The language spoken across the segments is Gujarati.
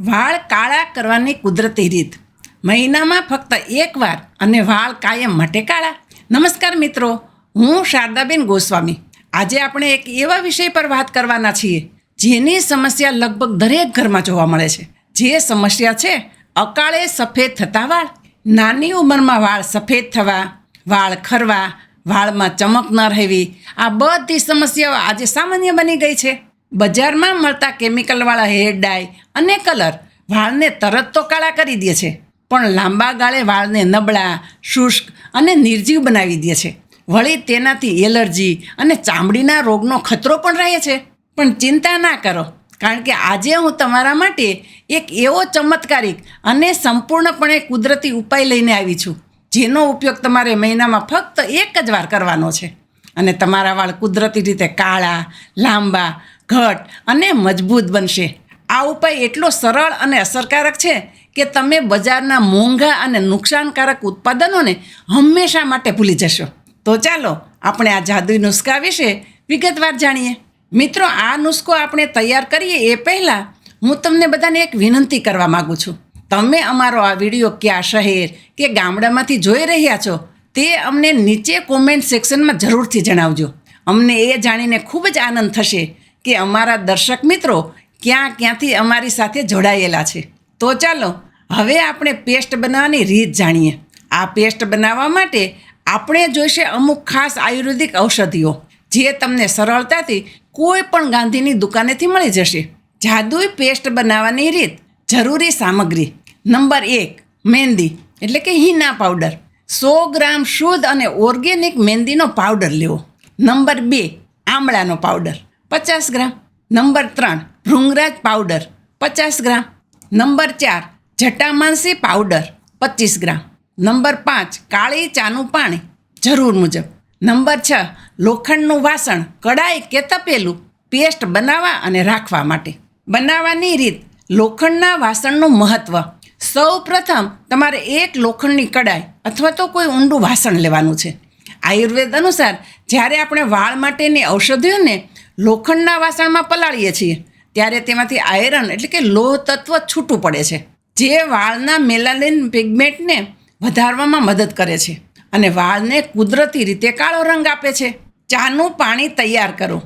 વાળ કાળા કરવાની કુદરતી રીત. મહિનામાં ફક્ત એકવાર અને વાળ કાયમ માટે કાળા. નમસ્કાર મિત્રો, હું શારદાબેન ગોસ્વામી. આજે આપણે એક એવા વિષય પર વાત કરવાના છીએ, જેની સમસ્યા લગભગ દરેક ઘરમાં જોવા મળે છે. જે સમસ્યા છે, અકાળે સફેદ થતા વાળ. નાની ઉંમરમાં વાળ સફેદ થવા, વાળ ખરવા, વાળમાં ચમક ન રહેવી, આ બધી સમસ્યાઓ આજે સામાન્ય બની ગઈ છે. બજારમાં મળતા કેમિકલવાળા હેર ડાય અને કલર વાળને તરત તો કાળા કરી દે છે. પણ લાંબા ગાળે વાળને નબળા, શુષ્ક અને નિર્જીવ બનાવી દે છે. વળી તેનાથી એલર્જી અને ચામડીના રોગનો ખતરો પણ રહે છે. પણ ચિંતા ના કરો, કારણ કે આજે હું તમારા માટે એક એવો ચમત્કારિક અને સંપૂર્ણપણે કુદરતી ઉપાય લઈને આવી છું, જેનો ઉપયોગ તમારે મહિનામાં ફક્ત એક જ વાર કરવાનો છે. અને તમારા વાળ કુદરતી રીતે કાળા, લાંબા ઘટ અને મજબૂત બનશે. આ ઉપાય એટલો સરળ અને અસરકારક છે કે તમે બજારના મોંઘા અને નુકસાનકારક ઉત્પાદનોને હંમેશા માટે ભૂલી જશો. તો ચાલો આપણે આ જાદુઈ નુસ્ખા વિશે વિગતવાર જાણીએ. મિત્રો, આ નુસ્ખો આપણે તૈયાર કરીએ એ પહેલાં હું તમને બધાને એક વિનંતી કરવા માગું છું. તમે અમારો આ વીડિયો કયા શહેર કે ગામડામાંથી જોઈ રહ્યા છો તે અમને નીચે કોમેન્ટ સેક્શનમાં જરૂરથી જણાવજો. અમને એ જાણીને ખૂબ જ આનંદ થશે કે અમારા દર્શક મિત્રો ક્યાં ક્યાંથી અમારી સાથે જોડાયેલા છે? તો ચાલો, હવે આપણે પેસ્ટ બનાવવાની રીત જાણીએ. આ પેસ્ટ બનાવવા માટે આપણે જોઈશે અમુક ખાસ આયુર્વેદિક ઔષધિઓ, જે તમને સરળતાથી કોઈ પણ ગાંધીની દુકાનેથી મળી જશે. જાદુઈ પેસ્ટ બનાવવાની રીત, જરૂરી સામગ્રી. નંબર એક, મહેંદી, એટલે કે હિના પાવડર. સો ગ્રામ શુદ્ધ અને ઓર્ગેનિક મહેંદીનો પાવડર લેવો. નંબર બે, આમળાનો પાવડર. પચાસ ગ્રામ. નંબર ત્રણ, ભૃંગરાજ પાવડર. પચાસ ગ્રામ. નંબર ચાર જટામાનસી પાવડર. પચીસ ગ્રામ. નંબર પાંચ, કાળી ચાનું પાણી. જરૂર મુજબ. નંબર છ, લોખંડનું વાસણ કડાઈ કે તપેલું. પેસ્ટ બનાવવા અને રાખવા માટે. બનાવવાની રીત, લોખંડના વાસણનું મહત્ત્વ સૌ પ્રથમ તમારે એક લોખંડની કડાઈ અથવા તો કોઈ ઊંડું વાસણ લેવાનું છે. આયુર્વેદ અનુસાર જ્યારે આપણે વાળ માટેની ઔષધિઓને લોખંડના વાસણમાં પલાળીએ છીએ. ત્યારે તેમાંથી આયરન એટલે કે લોહ તત્વ છૂટું પડે છે. જે વાળના મેલાલિન પિગમેન્ટને વધારવામાં મદદ કરે છે અને વાળને કુદરતી રીતે કાળો રંગ આપે છે. ચાનું પાણી તૈયાર કરો.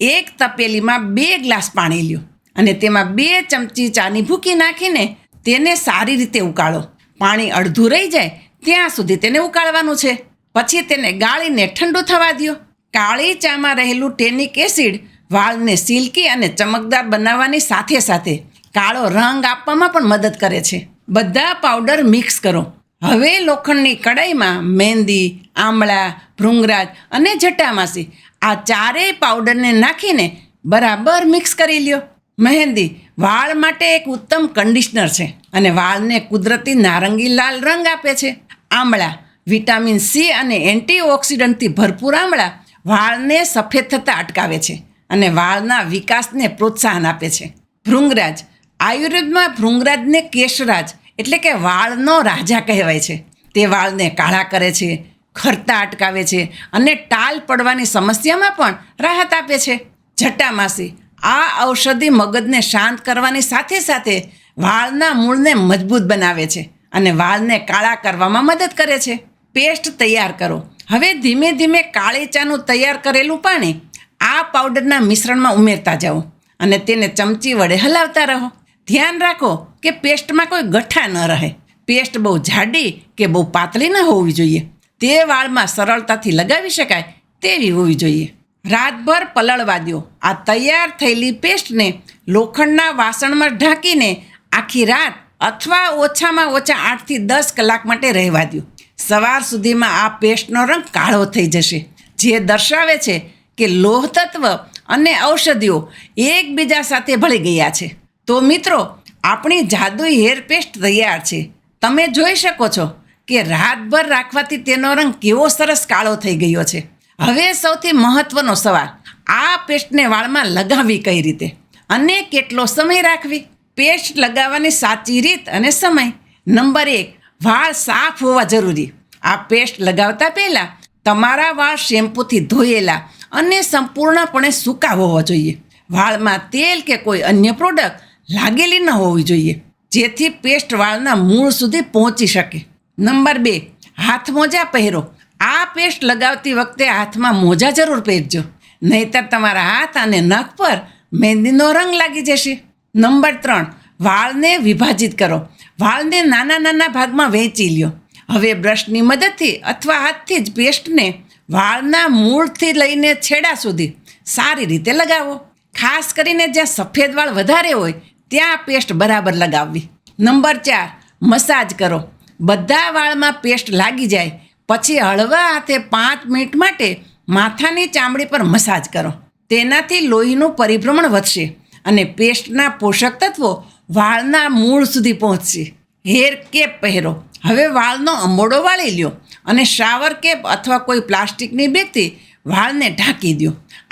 એક તપેલીમાં બે ગ્લાસ પાણી લ્યો અને તેમાં બે ચમચી ચાની ભૂકી નાખીને તેને સારી રીતે ઉકાળો. પાણી અડધું રહી જાય ત્યાં સુધી તેને ઉકાળવાનું છે. પછી તેને ગાળીને ઠંડુ થવા દો કાળી ચામાં રહેલું ટેનિક એસિડ વાળને સિલ્કી અને ચમકદાર બનાવવાની સાથે સાથે કાળો રંગ આપવામાં પણ મદદ કરે છે. બધા પાવડર મિક્સ કરો. હવે લોખંડની કડાઈમાં મહેંદી આમળા, ભૃંગરાજ અને જટામાસી આ ચારેય પાવડરને નાખીને બરાબર મિક્સ કરી લ્યો. મહેંદી વાળ માટે એક ઉત્તમ કન્ડિશનર છે અને વાળને કુદરતી નારંગી લાલ રંગ આપે છે. આમળા, વિટામિન સી અને એન્ટીઓક્સિડન્ટથી ભરપૂર આમળા વાળને સફેદ થતાં અટકાવે છે અને વાળના વિકાસને પ્રોત્સાહન આપે છે. ભૃંગરાજ, આયુર્વેદમાં ભૃંગરાજને કેશરાજ એટલે કે વાળનો રાજા કહેવાય છે. તે વાળને કાળા કરે છે, ખરતા અટકાવે છે અને ટાલ પડવાની સમસ્યામાં પણ રાહત આપે છે. જટામાસી આ ઔષધિ મગજને શાંત કરવાની સાથે સાથે વાળના મૂળને મજબૂત બનાવે છે અને વાળને કાળા કરવામાં મદદ કરે છે. પેસ્ટ તૈયાર કરો. હવે ધીમે ધીમે કાળી ચાનું તૈયાર કરેલું પાણી આ પાવડરના મિશ્રણમાં ઉમેરતા જાઓ અને તેને ચમચી વડે હલાવતા રહો. ધ્યાન રાખો કે પેસ્ટમાં કોઈ ગઠ્ઠા ન રહે. પેસ્ટ બહુ જાડી કે બહુ પાતળી ન હોવી જોઈએ. તે વાળમાં સરળતાથી લગાવી શકાય તેવી હોવી જોઈએ. રાતભર પલળવા દો. આ તૈયાર થયેલી પેસ્ટને લોખંડના વાસણમાં ઢાંકીને આખી રાત અથવા ઓછામાં ઓછા આઠથી દસ કલાક માટે રહેવા દો. સવાર સુધીમાં આ પેસ્ટનો રંગ કાળો થઈ જશે. જે દર્શાવે છે કે લોહ તત્વ અને ઔષધિઓ એકબીજા સાથે ભળી ગયા છે. તો મિત્રો, આપણી જાદુઈ હેર પેસ્ટ તૈયાર છે. તમે જોઈ શકો છો કે રાતભર રાખવાથી તેનો રંગ કેવો સરસ કાળો થઈ ગયો છે. હવે સૌથી મહત્વનો સવાલ, આ પેસ્ટને વાળમાં લગાવવી કઈ રીતે? અને કેટલો સમય રાખવી? પેસ્ટ લગાવવાની સાચી રીત અને સમય? નંબર એક વાળ સાફ હોવા જરૂરી. આ પેસ્ટ લગાવતા પહેલાં તમારા વાળ શેમ્પૂથી ધોયેલા અને સંપૂર્ણપણે સૂકા હોવા જોઈએ. વાળમાં તેલ કે કોઈ અન્ય પ્રોડક્ટ લાગેલી ન હોવી જોઈએ, જેથી પેસ્ટ વાળના મૂળ સુધી પહોંચી શકે. નંબર બે, હાથ મોજા પહેરો. આ પેસ્ટ લગાવતી વખતે હાથમાં મોજા જરૂર પહેરજો. નહીતર તમારા હાથ અને નખ પર મહેંદીનો રંગ લાગી જશે. નંબર ત્રણ, વાળને વિભાજિત કરો. વાળને નાના નાના ભાગમાં વહેંચી લ્યો. હવે બ્રશની મદદથી અથવા હાથથી જ પેસ્ટને વાળના મૂળથી લઈને છેડા સુધી સારી રીતે લગાવો. ખાસ કરીને જ્યાં સફેદ વાળ વધારે હોય, ત્યાં પેસ્ટ બરાબર લગાવવી. નંબર ચાર, મસાજ કરો. બધા વાળમાં પેસ્ટ લાગી જાય, પછી હળવા હાથે પાંચ મિનિટ માટે માથાની ચામડી પર મસાજ કરો. તેનાથી લોહીનું પરિભ્રમણ વધશે અને પેસ્ટના પોષક તત્વો વાળના મૂળ સુધી પહોંચશે હેર કેપ પહેરો. હવે વાળનો અંબોડો વાળી લ્યો અને શાવર કેપ અથવા કોઈ પ્લાસ્ટિકની બેગથી વાળને ઢાંકી દો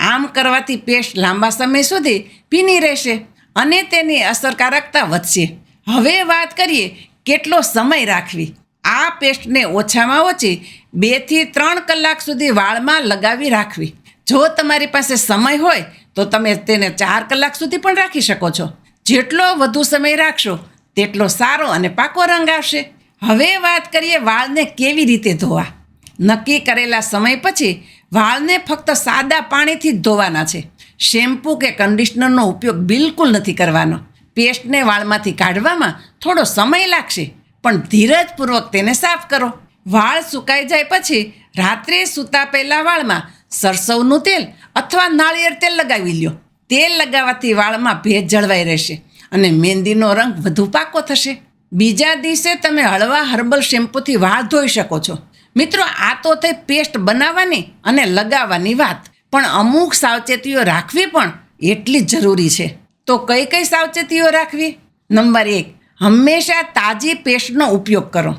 આમ કરવાથી પેસ્ટ લાંબા સમય સુધી ભીની રહેશે અને તેની અસરકારકતા વધશે. હવે વાત કરીએ કેટલો સમય રાખવી. આ પેસ્ટને ઓછામાં ઓછી બેથી ત્રણ કલાક સુધી વાળમાં લગાવી રાખવી. જો તમારી પાસે સમય હોય તો તમે તેને ચાર કલાક સુધી પણ રાખી શકો છો. જેટલો વધુ સમય રાખશો, તેટલો સારો અને પાકો રંગ આવશે. હવે વાત કરીએ વાળને કેવી રીતે ધોવા. નક્કી કરેલા સમય પછી વાળને ફક્ત સાદા પાણીથી જ ધોવાના છે. શેમ્પૂ કે કન્ડિશનરનો ઉપયોગ બિલકુલ નથી કરવાનો. પેસ્ટને વાળમાંથી કાઢવામાં થોડો સમય લાગશે, પણ ધીરજપૂર્વક તેને સાફ કરો. વાળ સુકાઈ જાય પછી રાત્રે સૂતા પહેલાં વાળમાં સરસવનું તેલ અથવા નાળિયેર તેલ લગાવી લ્યો. તેલ લગાવવાથી વાળમાં ભેજ જળવાઈ રહેશે અને મહેંદીનો રંગ વધુ પાકો થશે. બીજા દિવસે તમે હળવા હર્બલ શેમ્પૂથી વાળ ધોઈ શકો છો. મિત્રો, આ તો થઈ પેસ્ટ બનાવવાની અને લગાવવાની વાત. પણ અમુક સાવચેતીઓ રાખવી પણ એટલી જ જરૂરી છે. તો કઈ કઈ સાવચેતીઓ રાખવી? નંબર એક, હંમેશા તાજી પેસ્ટનો ઉપયોગ કરો.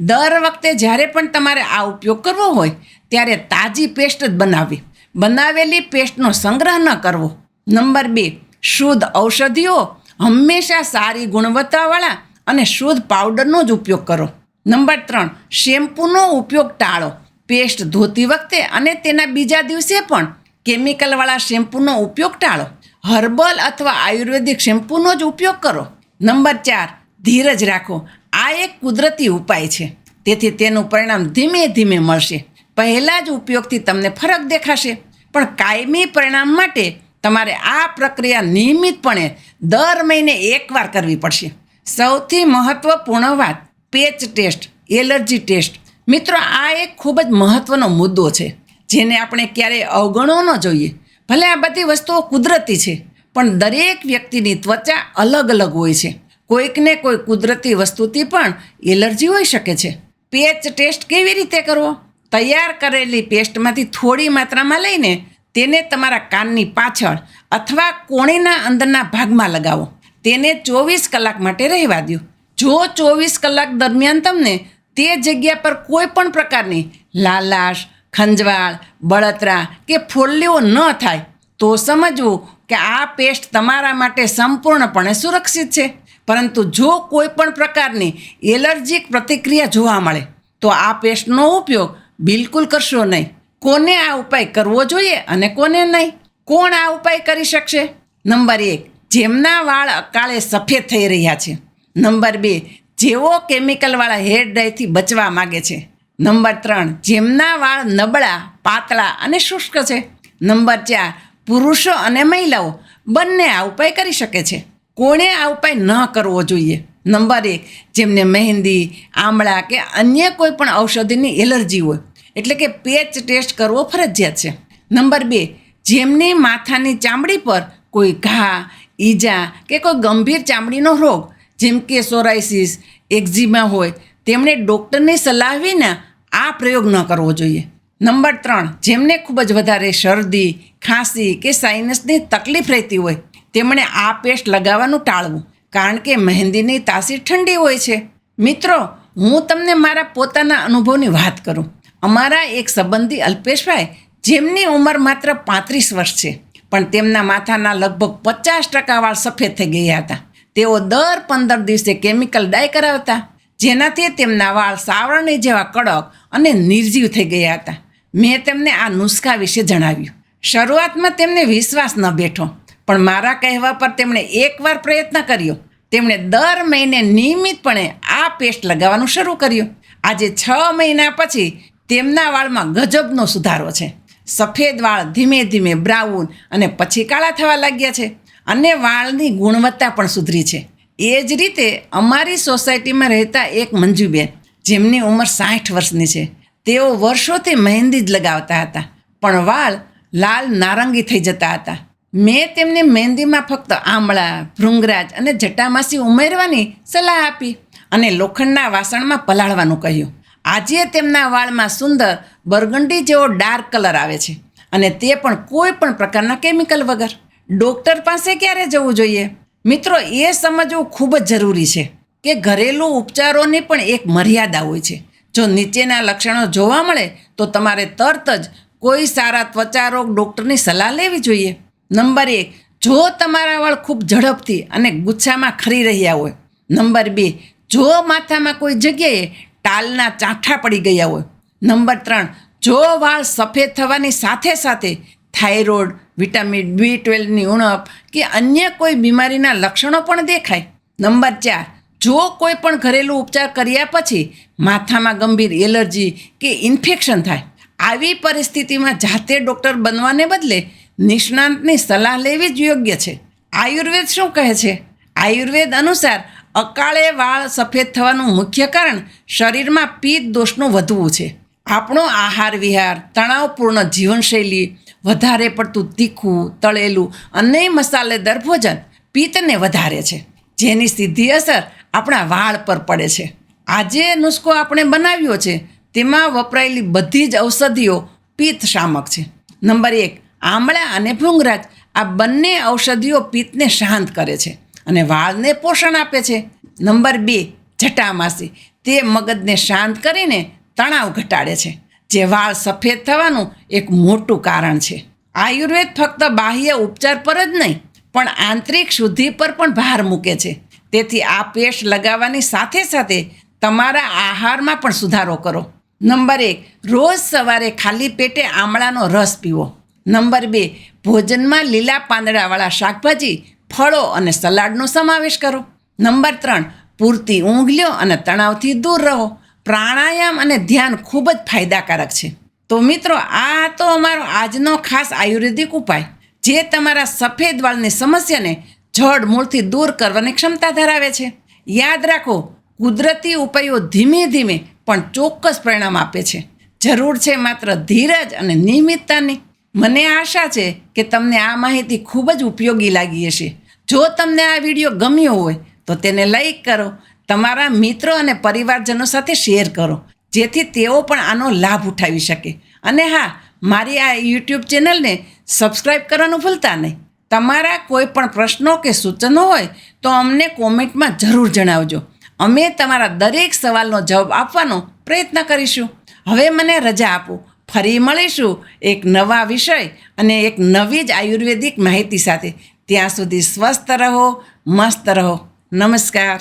દર વખતે જ્યારે પણ તમારે આ ઉપયોગ કરવો હોય, ત્યારે તાજી પેસ્ટ જ બનાવવી. બનાવેલી પેસ્ટનો સંગ્રહ ન કરવો. નંબર બે, શુદ્ધ ઔષધિઓ હંમેશા સારી ગુણવત્તાવાળા અને શુદ્ધ પાવડરનો જ ઉપયોગ કરો. નંબર ત્રણ, શેમ્પૂનો ઉપયોગ ટાળો. પેસ્ટ ધોતી વખતે અને તેના બીજા દિવસે પણ કેમિકલવાળા શેમ્પૂનો ઉપયોગ ટાળો. હર્બલ અથવા આયુર્વેદિક શેમ્પૂનો જ ઉપયોગ કરો. નંબર ચાર, ધીરજ રાખો. આ એક કુદરતી ઉપાય છે. તેથી તેનું પરિણામ ધીમે ધીમે મળશે. પહેલાં જ ઉપયોગથી તમને ફરક દેખાશે. પણ કાયમી પરિણામ માટે તમારે આ પ્રક્રિયા નિયમિતપણે દર મહિને એકવાર કરવી પડશે. સૌથી મહત્ત્વપૂર્ણ વાત, પેચ ટેસ્ટ, એલર્જી ટેસ્ટ. મિત્રો, આ એક ખૂબ જ મહત્ત્વનો મુદ્દો છે, જેને આપણે ક્યારેય અવગણવો ન જોઈએ. ભલે આ બધી વસ્તુઓ કુદરતી છે, પણ દરેક વ્યક્તિની ત્વચા અલગ અલગ હોય છે. કોઈકને કોઈ કુદરતી વસ્તુથી પણ એલર્જી હોઈ શકે છે. પેચ ટેસ્ટ કેવી રીતે કરવો? તૈયાર કરેલી પેસ્ટમાંથી થોડી માત્રામાં લઈને તેને તમારા કાનની પાછળ અથવા કોણીના અંદરના ભાગમાં લગાવો. તેને ચોવીસ કલાક માટે રહેવા દો જો ચોવીસ કલાક દરમિયાન તમને તે જગ્યા પર કોઈ પણ પ્રકારની લાલાશ, ખંજવાળ, બળતરા કે ફોલ્લીઓ ન થાય, તો સમજવું કે આ પેસ્ટ તમારા માટે સંપૂર્ણપણે સુરક્ષિત છે. પરંતુ જો કોઈ પણ પ્રકારની એલર્જીક પ્રતિક્રિયા જોવા મળે, તો આ પેસ્ટનો ઉપયોગ બિલકુલ કરશો નહીં. કોને આ ઉપાય કરવો જોઈએ અને કોને નહીં? કોણ આ ઉપાય કરી શકશે? નંબર એક, જેમના વાળ અકાળે સફેદ થઈ રહ્યા છે. નંબર બે, જેઓ કેમિકલવાળા હેર ડ્રાયથી બચવા માગે છે. નંબર ત્રણ, જેમના વાળ નબળા, પાતળા અને શુષ્ક છે. નંબર ચાર, પુરુષો અને મહિલાઓ બંને આ ઉપાય કરી શકે છે. કોણે આ ઉપાય ન કરવો જોઈએ? નંબર એક, જેમને મહેંદી, આમળા કે અન્ય કોઈ પણ ઔષધિની એલર્જી હોય એટલે કે પેચ ટેસ્ટ કરવો ફરજિયાત છે. નંબર બે, જેમની માથાની ચામડી પર કોઈ ઘા, ઈજા કે કોઈ ગંભીર ચામડીનો રોગ, જેમ કે સોરાઇસિસ એક્ઝિમા હોય, તેમણે ડૉક્ટરની સલાહ વિના આ પ્રયોગ ન કરવો જોઈએ. નંબર ત્રણ, જેમને ખૂબ જ વધારે શરદી, ખાંસી કે સાઇનસની તકલીફ રહેતી હોય, તેમણે આ પેસ્ટ લગાવવાનું ટાળવું, કારણ કે મહેંદીની તાસીર ઠંડી હોય છે. મિત્રો, હું તમને મારા પોતાના અનુભવની વાત કરું. અમારા એક સંબંધી અલ્પેશભાઈ, જેમની ઉંમર માત્ર પાંત્રીસ વર્ષ છે, પણ તેમના માથાના લગભગ પચાસ ટકા વાળ સફેદ થઈ ગયા હતા. તેઓ દર પંદર દિવસે કેમિકલ ડાય કરાવતા, જેનાથી તેમના વાળ સાવરણી જેવા કડક અને નિર્જીવ થઈ ગયા હતા. મેં તેમને આ નુસ્ખા વિશે જણાવ્યું. શરૂઆતમાં તેમને વિશ્વાસ ન બેઠો, પણ મારા કહેવા પર તેમણે એકવાર પ્રયત્ન કર્યો. તેમણે દર મહિને નિયમિતપણે આ પેસ્ટ લગાવવાનું શરૂ કર્યું. આજે છ મહિના પછી તેમના વાળમાં ગજબનો સુધારો છે. સફેદ વાળ ધીમે ધીમે બ્રાઉન અને પછી કાળા થવા લાગ્યા છે અને વાળની ગુણવત્તા પણ સુધરી છે. એ જ રીતે અમારી સોસાયટીમાં રહેતા એક મંજુબેન, જેમની ઉંમર સાઠ વર્ષની છે, તેઓ વર્ષોથી મહેંદી જ લગાવતા હતા, પણ વાળ લાલ નારંગી થઈ જતા હતા. મેં તેમને મહેંદીમાં ફક્ત આમળા, ભૃંગરાજ અને જટામાસી ઉમેરવાની સલાહ આપી અને લોખંડના વાસણમાં પલાળવાનું કહ્યું. આજે તેમના વાળમાં સુંદર બરગંડી જેવો ડાર્ક કલર આવે છે અને તે પણ કોઈ પણ પ્રકારના કેમિકલ વગર. ડૉક્ટર પાસે ક્યારે જવું જોઈએ? મિત્રો, એ સમજવું ખૂબ જ જરૂરી છે કે ઘરેલું ઉપચારોની પણ એક મર્યાદા હોય છે. જો નીચેના લક્ષણો જોવા મળે, તો તમારે તરત જ કોઈ સારા ત્વચા રોગ ડૉક્ટરની સલાહ લેવી જોઈએ. નંબર એક, જો તમારા વાળ ખૂબ ઝડપથી અને ગુચ્છામાં ખરી રહ્યા હોય. નંબર બે, જો માથામાં કોઈ જગ્યાએ ટાલના ચાંઠા પડી ગયા હોય. નંબર ત્રણ, જો વાળ સફેદ થવાની સાથે સાથે થાઇરોઇડ, વિટામિન બી ટ્વેલ્વની ઉણપ કે અન્ય કોઈ બીમારીના લક્ષણો પણ દેખાય. નંબર ચાર, જો કોઈ પણ ઘરેલું ઉપચાર કર્યા પછી માથામાં ગંભીર એલર્જી કે ઇન્ફેક્શન થાય, આવી પરિસ્થિતિમાં જાતે ડૉક્ટર બનવાને બદલે નિષ્ણાંતની સલાહ લેવી જ યોગ્ય છે. આયુર્વેદ શું કહે છે? આયુર્વેદ અનુસાર અકાળે વાળ સફેદ થવાનું મુખ્ય કારણ શરીરમાં પિત્ત દોષનું વધવું છે. આપણો આહાર વિહાર, તણાવપૂર્ણ જીવનશૈલી, વધારે પડતું તીખું, તળેલું અને મસાલેદાર ભોજન પિત્તને વધારે છે. જેની સીધી અસર આપણા વાળ પર પડે છે. આજે નુસ્ખો આપણે બનાવ્યો છે, તેમાં વપરાયેલી બધી જ ઔષધિઓ પિત્ત શામક છે. નંબર એક, આમળા અને ભૂંગરાજ આ બંને ઔષધિઓ પિત્તને શાંત કરે છે. અને વાળને પોષણ આપે છે. નંબર બે, જટામાસી. તે મગજને શાંત કરીને તણાવ ઘટાડે છે. જે વાળ સફેદ થવાનું એક મોટું કારણ છે. આયુર્વેદ ફક્ત બાહ્ય ઉપચાર પર જ નહીં, પણ આંતરિક શુદ્ધિ પર પણ ભાર મૂકે છે. તેથી આ પેસ્ટ લગાવવાની સાથે સાથે તમારા આહારમાં પણ સુધારો કરો. નંબર એક, રોજ સવારે ખાલી પેટે આમળાનો રસ પીવો. નંબર બે, ભોજનમાં લીલા પાંદડાવાળા શાકભાજી ફળો અને સલાડનો સમાવેશ કરો. નંબર ત્રણ, પૂરતી ઊંઘ લ્યો અને તણાવથી દૂર રહો. પ્રાણાયામ અને ધ્યાન ખૂબ જ ફાયદાકારક છે. તો મિત્રો, આ તો અમારો આજનો ખાસ આયુર્વેદિક ઉપાય. જે તમારા સફેદ વાળની સમસ્યાને જડ મૂળથી દૂર કરવાની ક્ષમતા ધરાવે છે. યાદ રાખો, કુદરતી ઉપાયો ધીમે ધીમે પણ ચોક્કસ પરિણામ આપે છે. જરૂર છે માત્ર ધીરજ અને નિયમિતતાની. મને આશા છે કે તમને આ માહિતી ખૂબ જ ઉપયોગી લાગી હશે. જો તમને આ વીડિયો ગમ્યો હોય, તો તેને લાઈક કરો, તમારા મિત્રો અને પરિવારજનો સાથે શેર કરો, જેથી તેઓ પણ આનો લાભ ઉઠાવી શકે. અને હા, મારી આ યુટ્યુબ ચેનલને સબસ્ક્રાઈબ કરવાનું ભૂલતા નહીં. તમારા કોઈ પણ પ્રશ્નો કે સૂચનો હોય, તો અમને કોમેન્ટમાં જરૂર જણાવજો. અમે તમારા દરેક સવાલનો જવાબ આપવાનો પ્રયત્ન કરીશું. હવે મને રજા આપો. ફરી મળીશું એક નવા વિષય અને એક નવી જ આયુર્વેદિક માહિતી સાથે. ત્યાં સુધી સ્વસ્થ રહો, મસ્ત રહો. નમસ્કાર.